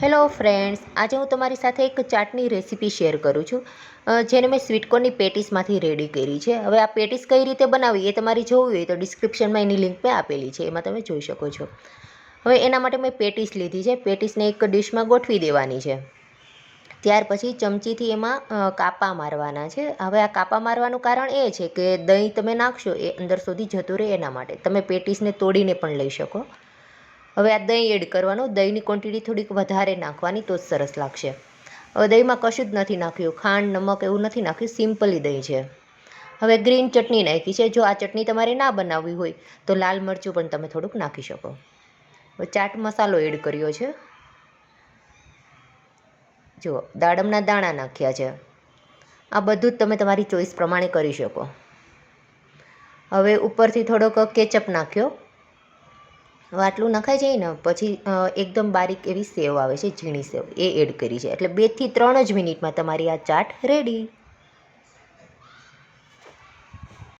Hello friends, આજે હું તમારી સાથે એક ચાટની રેસીપી શેર કરું છું જેને મેં સ્વીટકોર્નની પેટીસમાંથી રેડી કરી છે. હવે આ પેટીસ કઈ રીતે બનાવી એ તમારી જોવી હોય તો ડિસ્ક્રિપ્શનમાં એની લિંક મેં આપેલી છે, એમાં તમે જોઈ શકો છો. હવે એના માટે મેં પેટીસ લીધી છે, પેટીસને એક ડિશમાં ગોઠવી દેવાની છે. ત્યાર પછી ચમચીથી એમાં કાપા મારવાના છે. હવે આ કાપા મારવાનું કારણ એ છે કે દહીં તમે નાખશો એ અંદર સુધી જતું રહે એના માટે. તમે પેટીસને તોડીને પણ લઈ શકો. હવે આ દહીં એડ કરવાનું, દહીંની ક્વોન્ટિટી થોડીક વધારે નાખવાની તો જ સરસ લાગશે. હવે દહીંમાં કશું જ નથી નાખ્યું, ખાંડ, નમક એવું નથી નાખ્યું સિમ્પલી દહીં છે. હવે ગ્રીન ચટણી નાખી છે, જો આ ચટણી તમારે ના બનાવવી હોય, તો લાલ મરચું પણ તમે થોડુંક નાખી શકો. હવે ચાટ મસાલો એડ કર્યો છે. જુઓ, દાડમના દાણા નાખ્યા છે. આ બધું જ તમે તમારી ચોઈસ પ્રમાણે કરી શકો. હવે ઉપરથી થોડોક કેચઅપ નાખ્યો. હવે આટલું નખાઈ જાય ને, પછી એકદમ બારીક એવી સેવ આવે છે, ઝીણી સેવ. એ એડ કરી છે. એટલે બેથી ત્રણ જ મિનિટમાં તમારી આ ચાટ રેડી